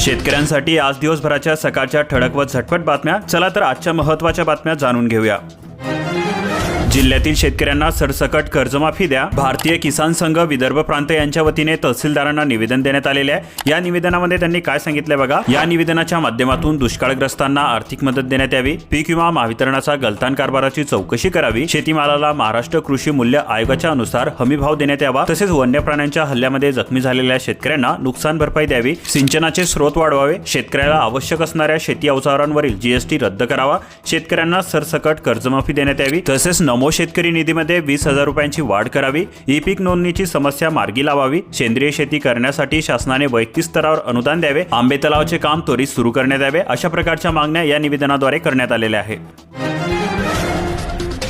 शेतकऱ्यांसाठी आज दिवसभराच्या सकाळच्या ठळक व झटपट बातम्या. चला तर आजच्या महत्त्वाच्या बातम्या जाणून घेऊया. जिल्ह्यातील शेतकऱ्यांना सरसकट कर्जमाफी द्या. भारतीय किसान संघ विदर्भ प्रांत यांच्या वतीने तहसीलदारांना निवेदन देण्यात आलेले आहे. या निवेदनामध्ये त्यांनी काय सांगितले बघा? या निवेदनाच्या माध्यमातून दुष्काळग्रस्तांना आर्थिक मदत देण्यात यावी. पीक विमा महावितरणाचा गलतान कारभाराची चौकशी करावी. शेतीमालाला महाराष्ट्र कृषी मूल्य आयोगाच्या अनुसार हमी भाव देण्यात यावा. तसेच वन्य प्राण्यांच्या हल्ल्यामध्ये जखमी झालेल्या शेतकऱ्यांना नुकसान भरपाई द्यावी. सिंचनाचे स्रोत वाढवावे. शेतकऱ्याला आवश्यक असणाऱ्या शेती अवजारांवरील जीएसटी रद्द करावा. शेतकऱ्यांना सरसकट कर्जमाफी देण्यात यावी. तसेच नमो शेतकरी निधीमध्ये वीस हजार रुपयांची वाढ करावी ई पीक नोंदणीची समस्या मार्गी लावावी सेंद्रिय शेती करण्यासाठी शासनाने वैयक्तिक स्तरावर अनुदान द्यावे आंबे तलावाचे काम त्वरित सुरू करण्यात यावे अशा प्रकारच्या मागण्या या निवेदनाद्वारे करण्यात आलेल्या आहेत.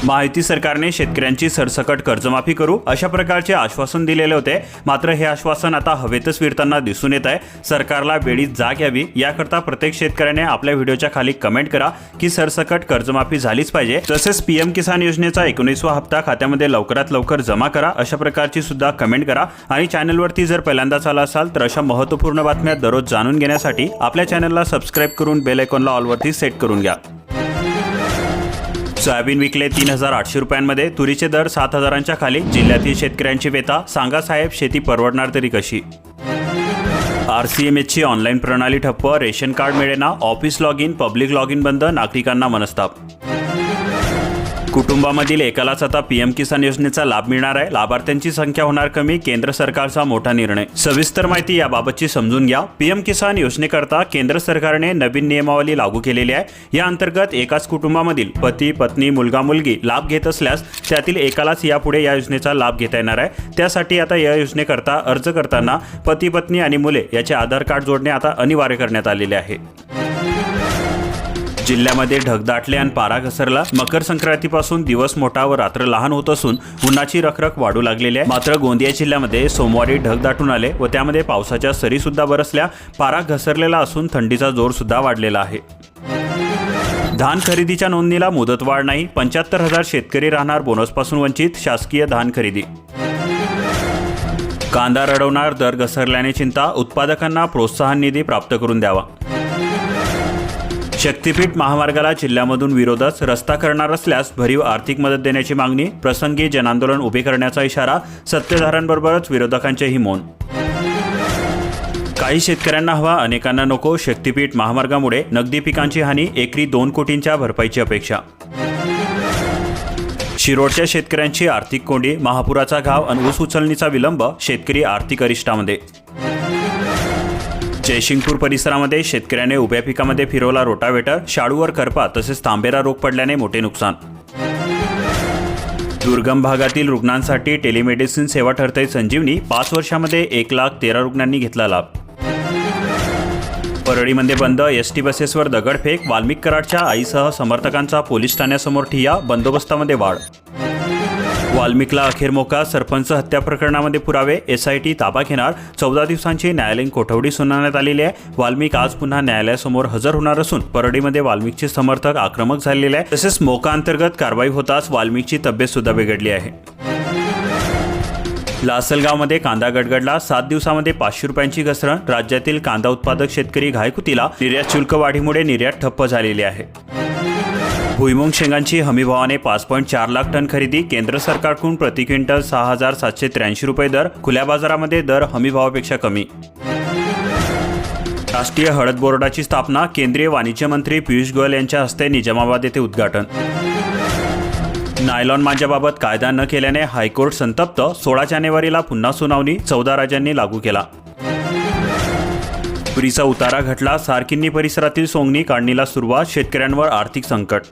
माहिती सरकारने शेतकऱ्यांची सरसकट कर्जमाफी करू अशा प्रकारचे आश्वासन दिलेले होते. मात्र हे आश्वासन आता हवेतच फिरताना दिसून येत आहे. सरकारला वेळीच जाग यावी. याकरता प्रत्येक शेतकऱ्याने आपल्या व्हिडिओच्या खाली कमेंट करा की सरसकट कर्जमाफी झालीच पाहिजे. तसेच पीएम किसान योजनेचा एकोणीसवा हप्ता खात्यामध्ये लवकरात लवकर जमा करा. अशा प्रकारची सुद्धा कमेंट करा. आणि चॅनलवरती जर पहिल्यांदाच आला असाल तर अशा महत्त्वपूर्ण बातम्या दररोज जाणून घेण्यासाठी आपल्या चॅनलला सबस्क्राईब करून बेल आयकॉनला ऑलवरती सेट करून घ्या. सोयाबीन विकले तीन हजार आठशे रुपयांमध्ये तुरीचे दर सात हजारांच्या खाली. जिल्ह्यातील शेतकऱ्यांची वेता सांगा साहेब शेती परवडणार तरी कशी? आर सी एम एचची ऑनलाईन प्रणाली ठप्प ration card मिळेना office log in public log in बंद नागरिकांना मनस्ताप. कुटुंबामधील एकालाच आता पीएम किसान योजनेचा लाभ मिळणार आहे. लाभार्थ्यांची संख्या होणार कमी केंद्र सरकारचा मोठा निर्णय. सविस्तर माहिती याबाबतची समजून घ्या. पीएम किसान योजनेकरता केंद्र सरकारने नवीन नियमावली लागू केलेली आहे. या अंतर्गत एकाच कुटुंबामधील पती पत्नी मुलगा मुलगी लाभ घेत असल्यास त्यातील एकालाच यापुढे या योजनेचा लाभ घेता येणार आहे. त्यासाठी आता या योजनेकरता अर्ज करताना पती पत्नी आणि मुले याचे आधार कार्ड जोडणे आता अनिवार्य करण्यात आलेले आहे. जिल्ह्यामध्ये ढगदाटले आणि पारा घसरला. मकर संक्रांतीपासून दिवस मोठा व रात्र लहान होत असून उन्हाची रखरख वाढू लागलेली आहे. मात्र गोंदिया जिल्ह्यामध्ये सोमवारी ढग दाटून आले व त्यामध्ये पावसाच्या सरी सुद्धा बरसल्या. पारा घसरलेला असून थंडीचा जोर सुद्धा वाढलेला आहे. धान खरेदीच्या नोंदणीला मुदतवाढ नाही. पंच्याहत्तर हजार शेतकरी राहणार बोनसपासून वंचित शासकीय धान खरेदी. कांदा रडवणार दर घसरल्याने चिंता. उत्पादकांना प्रोत्साहन निधी प्राप्त करून द्यावा. शक्तीपीठ महामार्गाला जिल्ह्यामधून विरोधच रस्ता करणार असल्यास भरीव आर्थिक मदत देण्याची मागणी प्रसंगी जनांदोलन उभे करण्याचा इशारा सत्तेधाऱ्यांबरोबरच विरोधकांचेही मौन. काही शेतकऱ्यांना हवा अनेकांना नको. शक्तीपीठ महामार्गामुळे नगदी पिकांची हानी एकरी दोन कोटींच्या भरपाईची अपेक्षा. शिरोडच्या शेतकऱ्यांची आर्थिक कोंडी महापुराचा घाव आणि ऊस उचलणीचा विलंब शेतकरी आर्थिक अरिष्टामध्ये. जयशिंगपूर परिसरामध्ये शेतकऱ्याने उभ्या पिकामध्ये फिरवला रोटावेटर शाळूवर करपा तसेच तांबेरा रोग पडल्याने मोठे नुकसान. दुर्गम भागातील रुग्णांसाठी टेलिमेडिसिन सेवा ठरते संजीवनी पाच वर्षामध्ये एक लाख तेरा रुग्णांनी घेतला लाभ. परळीमध्ये बंद एस टी बसेसवर दगडफेक वाल्मिक कराडच्या आईसह समर्थकांचा पोलीस ठाण्यासमोर ठिया बंदोबस्तामध्ये वाढ. वाल्मिकला अखेर मोका. सरपंच हत्या प्रकरणामध्ये पुरावे. एसआयटी ताबा घेणार. चौदा दिवसांची न्यायालयीन कोठवडी सुनावण्यात आलेली आहे. वाल्मिक आज पुन्हा न्यायालयासमोर हजर होणार असून परडीमध्ये वाल्मिकचे समर्थक आक्रमक झालेले आहे तसेच मोका अंतर्गत कारवाई होताच वाल्मिकची तब्येत सुद्धा बिघडली आहे. लासलगावमध्ये कांदा गडगडला. सात दिवसामध्ये पाचशे रुपयांची घसरण. राज्यातील कांदा उत्पादक शेतकरी घायकुतीला. निर्यात शुल्क वाढीमुळे निर्यात ठप्प झालेली आहे. भुईमुंग शेंगांची हमीभावाने पाच पॉईंट चार लाख टन खरेदी केंद्र सरकारकडून प्रति क्विंटल सहा हजार सातशे त्र्याऐंशी रुपये दर खुल्या बाजारामध्ये दर हमीभावापेक्षा कमी. राष्ट्रीय हळद बोर्डाची स्थापना केंद्रीय वाणिज्य मंत्री पियुष गोयल यांच्या हस्ते निजामाबाद येथे उद्घाटन. नायलॉन माझ्याबाबत कायदा न केल्याने हायकोर्ट संतप्त सोळा जानेवारीला पुन्हा सुनावणी चौदा राज्यांनी लागू केला. पुरीचा उतारा घटला सारकिन्नी परिसरातील सोंगणी काढणीला सुरुवात शेतकऱ्यांवर आर्थिक संकट.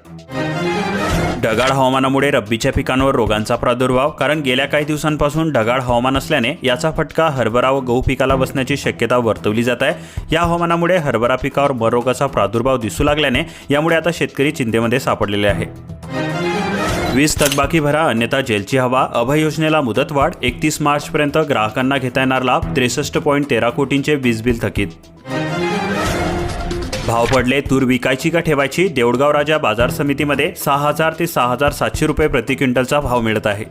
ढगाळ हवामानामुळे रब्बीच्या पिकांवर रोगांचा प्रादुर्भाव कारण गेल्या काही दिवसांपासून ढगाळ हवामान असल्याने याचा फटका हरभरा व गहू पिकाला बसण्याची शक्यता वर्तवली जात आहे. या हवामानामुळे हरभरा पिकावर मरोगाचा प्रादुर्भाव दिसू लागल्याने यामुळे आता शेतकरी चिंतेमध्ये सापडलेले आहे वीज थकबाकी भरा अन्यथा जेलची हवा अभय योजनेला मुदतवाढ एकतीस मार्चपर्यंत ग्राहकांना घेता येणार लाभ त्रेसष्ट पॉईंट तेरा कोटींचे वीज बिल थकीत. भाव पडले तूर विकायची का ठेवायची? देऊळगाव राजा बाजार समितीमध्ये सहा हजार ते सहा हजार सातशे रुपये प्रति क्विंटलचा भाव मिळत आहे.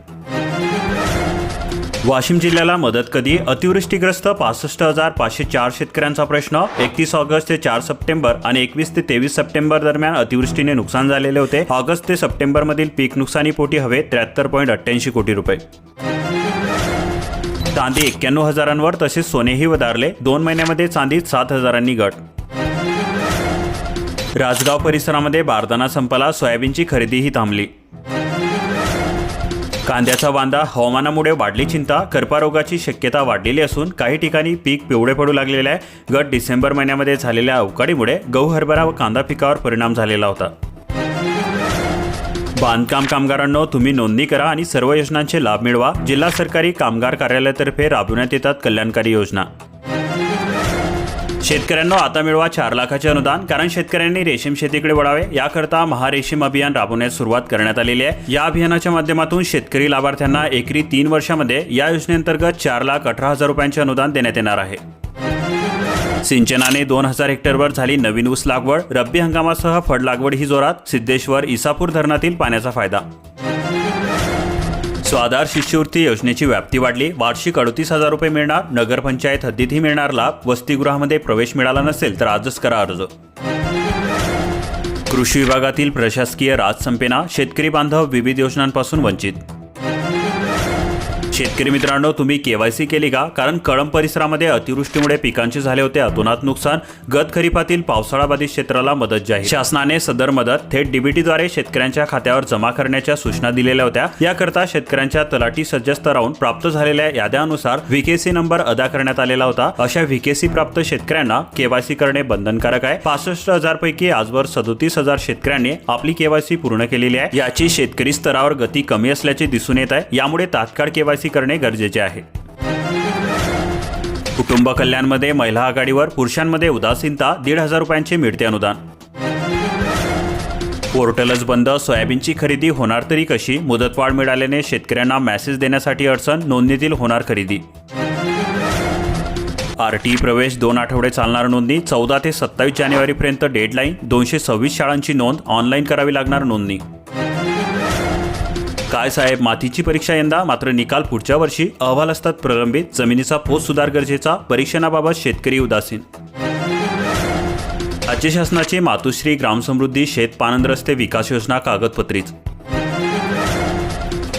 वाशिम जिल्ह्याला मदत कधी? अतिवृष्टीग्रस्त पासष्ट हजार पाचशे चार शेतकऱ्यांचा प्रश्न. एकतीस ऑगस्ट ते चार सप्टेंबर आणि एकवीस ते तेवीस सप्टेंबर दरम्यान अतिवृष्टीने नुकसान झालेले होते. ऑगस्ट ते सप्टेंबर मधील पीक नुकसानीपोटी हवे त्र्याहत्तर पॉईंट अठ्ठ्याऐंशी कोटी रुपये. चांदी एक्क्याण्णव हजारांवर तसेच सोनेही वधारले दोन महिन्यामध्ये चांदीत सात हजारांनी घट राजगाव परिसरामध्ये बारदाना संपला सोयाबीनची खरेदीही थांबली. कांद्याचा वांदा हवामानामुळे वाढली चिंता कर्पारोगाची शक्यता वाढलेली असून काही ठिकाणी पीक पिवळे पडू लागलेले आहे. गट डिसेंबर महिन्यामध्ये झालेल्या अवकाळीमुळे गहू हरभरा व कांदा पिकावर परिणाम झालेला होता. बांधकाम कामगारांनो तुम्ही नोंदणी करा आणि सर्व योजनांचे लाभ मिळवा. जिल्हा सरकारी कामगार कार्यालयातर्फे राबविण्यात येतात कल्याणकारी योजना. शेतकऱ्यांना आता मिळवा चार लाखाचे अनुदान कारण शेतकऱ्यांनी रेशीम शेतीकडे वळावे. याकरता महारेशीम अभियान राबवण्यास सुरुवात करण्यात आलेली आहे. या अभियानाच्या माध्यमातून शेतकरी लाभार्थ्यांना एकरी तीन वर्षामध्ये या योजनेअंतर्गत चार लाख अठरा हजार रुपयांचे अनुदान देण्यात येणार आहे. सिंचनाने दोन हजार हेक्टरवर झाली नवीन ऊस लागवड. रब्बी हंगामासह फळ लागवड ही जोरात. सिद्धेश्वर इसापूर धरणातील पाण्याचा फायदा. स्वाधार शिष्यवृत्ती योजनेची व्याप्ती वाढली. वार्षिक अडतीस हजार रुपये मिळणार. नगरपंचायत हद्दीतही मिळणार लाभ वसतिगृहामध्ये प्रवेश मिळाला नसेल तर आजच करा अर्ज. कृषी विभागातील प्रशासकीय राज संपेना शेतकरी बांधव विविध योजनांपासून वंचित. शेतकरी मित्रांनो तुम्ही केवायसी केली का? कारण कळंब परिसरामध्ये अतिवृष्टीमुळे पिकांचे झाले होते अतोनात नुकसान. गत खरीपातील पावसाळाबाधित क्षेत्राला मदत जाहीर. शासनाने सदर मदत थेट डीबीटीद्वारे शेतकऱ्यांच्या खात्यावर जमा करण्याच्या सूचना दिलेल्या होत्या. याकरता शेतकऱ्यांच्या तलाठी सज्ज राहून प्राप्त झालेल्या याद्यानुसार व्हीकेसी नंबर अदा करण्यात आलेला होता. अशा व्हीकेसी प्राप्त शेतकऱ्यांना केवायसी करणे बंधनकारक आहे. पासष्ट हजार पैकी आजवर सदोतीस हजार शेतकऱ्यांनी आपली केवायसी पूर्ण केलेली आहे. याची शेतकरी स्तरावर गती कमी असल्याचे दिसून येत आहे. यामुळे तात्काळ केवायसी करणे गरजेचे आहे. कुटुंब कल्याणमध्ये महिला आघाडीवर पुरुषांमध्ये उदासीनता दीड हजार रुपयांचे मिळते अनुदान. पोर्टलच बंद सोयाबीनची खरेदी होणार तरी कशी? मुदतवाढ मिळाल्याने शेतकऱ्यांना मेसेज देण्यासाठी अडचण नोंदणीतील होणार खरेदी. आरटी प्रवेश दोन आठवडे चालणार नोंदणी चौदा ते सत्तावीस जानेवारीपर्यंत डेडलाईन दोनशे सव्वीस शाळांची नोंद ऑनलाईन करावी लागणार नोंदणी. काय साहेब मातीची परीक्षा यंदा? मात्र निकाल पुढच्या वर्षी. अहवाल असतात प्रलंबित. जमिनीचा पोत सुधार गरजेचा. परीक्षणाबाबत शेतकरी उदासीन. राज्य शासनाची मातुश्री ग्रामसमृद्धी शेत पानंद रस्ते विकास योजना कागदपत्रीच.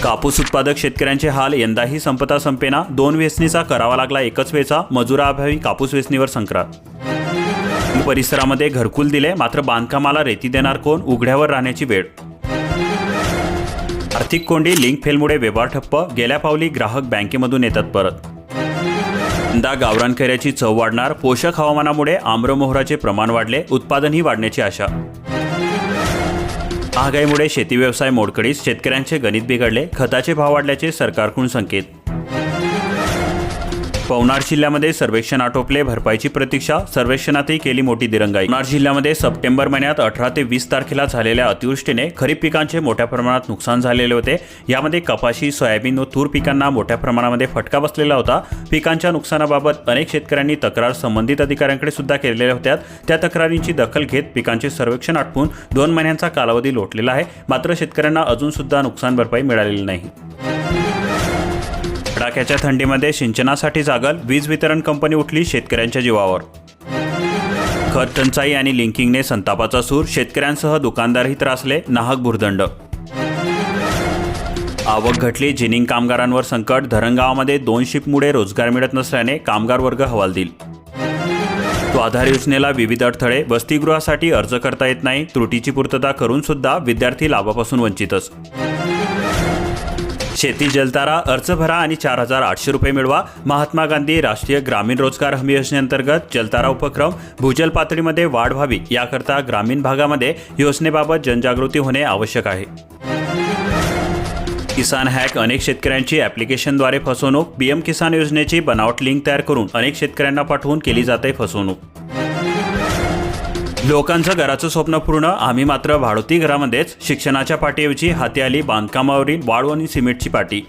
कापूस उत्पादक शेतकऱ्यांचे हाल यंदाही संपता संपेना. दोन वेचणीचा करावा लागला एकच वेचा. मजुराअभावी कापूस वेचणीवर संक्रांत. परिसरामध्ये घरकुल दिले मात्र बांधकामाला रेती देणार कोण? उघड्यावर राहण्याची वेळ आर्थिक कोंडी लिंक फेलमुळे व्यवहार ठप्प गेल्या पावली ग्राहक बँकेमधून येतात परत. यंदा गावरानकऱ्याची चव वाढणार पोषक हवामानामुळे आम्रमोहराचे प्रमाण वाढले उत्पादनही वाढण्याची आशा. महागाईमुळे शेती व्यवसाय मोडकळीत शेतकऱ्यांचे गणित बिघडले खताचे भाव वाढल्याचे सरकारकडून संकेत. पवनार जिल्ह्यामध्ये सर्वेक्षण आटोपले भरपाईची प्रतीक्षा सर्वेक्षणातही केली मोठी दिरंगाई. पवनार जिल्ह्यामध्ये सप्टेंबर महिन्यात अठरा ते वीस तारखेला झालेल्या अतिवृष्टीने खरीप पिकांचे मोठ्या प्रमाणात नुकसान झालेले होते. यामध्ये कपाशी सोयाबीन व तूर पिकांना मोठ्या प्रमाणामध्ये फटका बसलेला होता. पिकांच्या नुकसानाबाबत अनेक शेतकऱ्यांनी तक्रार संबंधित अधिकाऱ्यांकडे सुद्धा केलेल्या होत्या त्या तक्रारींची दखल घेत पिकांचे सर्वेक्षण आटपून दोन महिन्यांचा कालावधी लोटलेला आहे. मात्र शेतकऱ्यांना अजून सुद्धा नुकसान भरपाई मिळालेली नाही. कडाक्याच्या थंडीमध्ये सिंचनासाठी जागल वीज वितरण कंपनी उठली शेतकऱ्यांच्या जीवावर. खत टंचाई आणि लिंकिंगने संतापाचा सूर शेतकऱ्यांसह दुकानदारही त्रासले नाहक भुर्दंड. आवक घटली जिनिंग कामगारांवर संकट धरणगावामध्ये दोन शिपमुळे रोजगार मिळत नसल्याने कामगार वर्ग हवालदिल. तो आधार योजनेला विविध अडथळे वसतिगृहासाठी अर्ज करता येत नाही त्रुटीची पूर्तता करून सुद्धा विद्यार्थी लाभापासून वंचितच. शेती जलतारा अर्ज भरा आणि चार हजार आठशे रुपये मिळवा. महात्मा गांधी राष्ट्रीय ग्रामीण रोजगार हमी योजनेअंतर्गत जलतारा उपक्रम भूजल पातळीमध्ये वाढ व्हावी याकरता ग्रामीण भागामध्ये योजनेबाबत जनजागृती होणे आवश्यक आहे. किसान हॅक अनेक शेतकऱ्यांची ॲप्लिकेशनद्वारे फसवणूक. पीएम किसान योजनेची बनावट लिंक तयार करून अनेक शेतकऱ्यांना पाठवून केली जाते फसवणूक. लोकांचं घराचं स्वप्न पूर्ण आम्ही मात्र भाडोती घरामध्येच शिक्षणाच्या पाठीऐवजी हाती आली बांधकामावरील वाळू आणि सिमेंटची पाटी.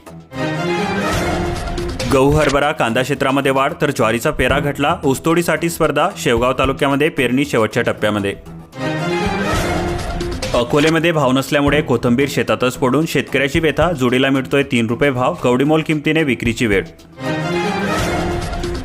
गहू हरभरा कांदा क्षेत्रामध्ये वाढ तर ज्वारीचा पेरा घटला ऊसतोडीसाठी स्पर्धा शेवगाव तालुक्यामध्ये पेरणी शेवटच्या टप्प्यामध्ये. अकोलेमध्ये भाव नसल्यामुळे कोथंबीर शेतातच पडून शेतकऱ्याची व्यथा जोडीला मिळतोय तीन रुपये भाव कवडीमोल किमतीने विक्रीची वेळ.